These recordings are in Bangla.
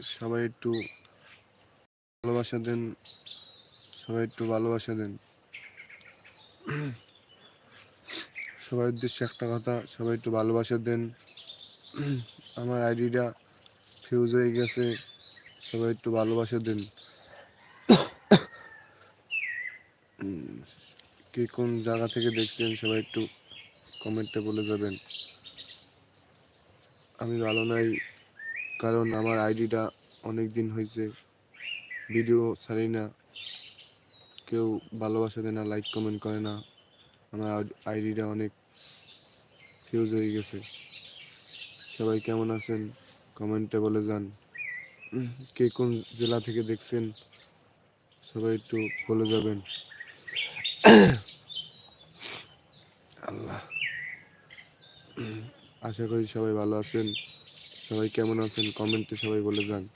সবাই একটু ভালোবাসা দেন, সবাই একটু ভালোবাসা দেন। সবার উদ্দেশ্যে একটা কথা, সবাই একটু ভালোবাসা দেন। আমার আইডিটা ফিউজ হয়ে গেছে, সবাই একটু ভালোবাসা দেন। কে কোন জায়গা থেকে দেখছেন, সবাই একটু কমেন্টে বলে যাবেন। আমি ভালো নাই। কারণ আমার আইডিটা অনেক দিন হয়েছে। ভিডিও ছাড়ি না। কেউ ভালোবাসা দেয় না লাইক কমেন্ট করে না। আমার আইডিটা অনেক ফিউজ হয়ে গেছে। সবাই কেমন আছেন? কমেন্টে বলে যান। কে কোন জেলা থেকে দেখছেন? সবাই একটু বলে যাবেন। আল্লাহ। আশা করি সবাই ভালো আছেন। সবাই কেমন আছেন? কমেন্টে সবাই বলে যান।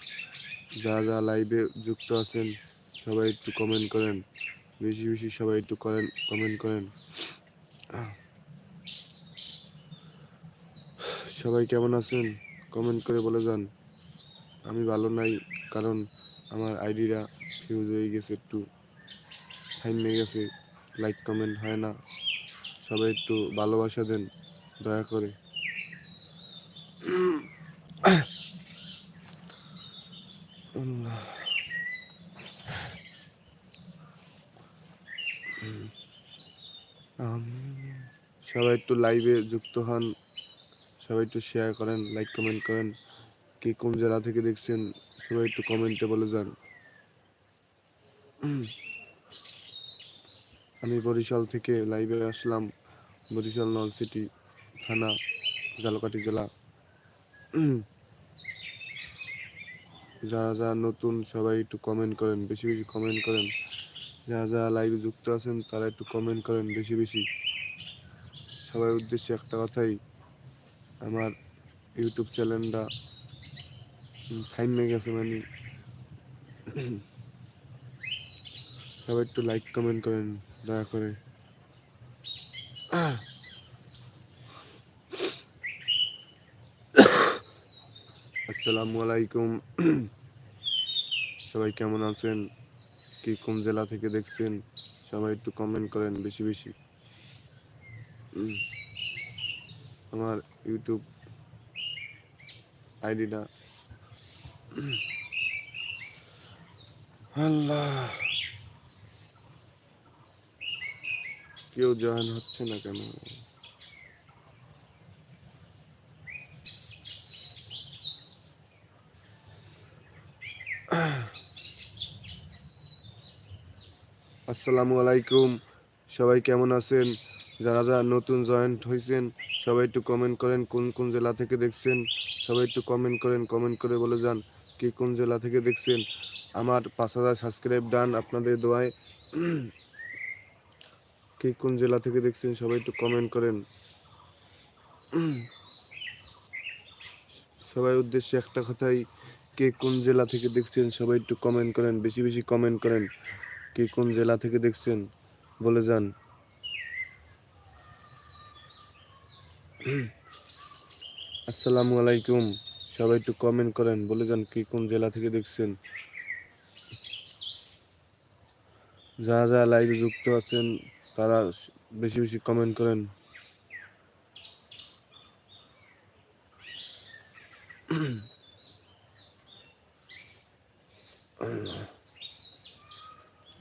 যারা যারা লাইভে যুক্ত আছেন, সবাই একটু কমেন্ট করেন। বেশি বেশি সবাই একটু করেন কমেন্ট করেন। সবাই কেমন আছেন? কমেন্ট করে বলে যান। আমি ভালো নাই, কারণ আমার আইডিটা ফিউজ হয়ে গেছে একটু। থাইমে গেছে লাইক কমেন্ট হয় না। সবাই একটু ভালোবাসা দেন, দয়া করে। সবাই একটু লাইভে যুক্ত হন, সবাই একটু শেয়ার করেন লাইক কমেন্ট করেন, কে কোন জেলা থেকে দেখছেন, সবাই একটু কমেন্টে বলে যান। আমি বরিশাল থেকে লাইভে আসলাম, বরিশাল নলসিটি থানা, জালকাঠি জেলা। যারা যারা নতুন, সবাই একটু কমেন্ট করেন, বেশি বেশি কমেন্ট করেন। যারা যারা লাইভে যুক্ত আছেন, তারা একটু কমেন্ট করেন বেশি বেশি। সবার উদ্দেশ্যে একটা কথাই, আমার ইউটিউব চ্যানেলটা ফাইন গেছে মানে। সবাই একটু লাইক কমেন্ট করেন, দয়া করে। আসসালামু আলাইকুম। সবাই কেমন আছেন? কি কোন জেলা থেকে দেখছেন? সবাই একটু কমেন্ট করেন বেশি বেশি। আমার ইউটিউব আইডিটা। আল্লাহ। কেউ জয়েন হচ্ছে না কেন? আসসালামু আলাইকুম। সবাই কেমন আছেন? যারা যারা নতুন জয়েন্ট হয়েছেন সবাই একটু কমেন্ট করেন, কোন কোন জেলা থেকে দেখছেন? সবাই একটু কমেন্ট করেন কমেন্ট করে বলে যান কি কোন জেলা থেকে দেখছেন। আমার পাঁচ হাজার সাবস্ক্রাইব ডান আপনাদের দোয়ায়। কে কোন জেলা থেকে দেখছেন, সবাই একটু কমেন্ট করেন। সবাই উদ্দেশ্যে একটা কথাই, কে কোন জেলা থেকে দেখছেন, সবাই একটু কমেন্ট করেন, বেশি বেশি কমেন্ট করেন। কে কোন জেলা থেকে দেখছেন, বলে যান। আসসালামু আলাইকুম। সবাই একটু কমেন্ট করেন, বলে যান কে কোন জেলা থেকে দেখছেন। যারা যারা লাইভে যুক্ত আছেন, তারা বেশি বেশি কমেন্ট করেন।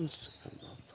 Let's come up.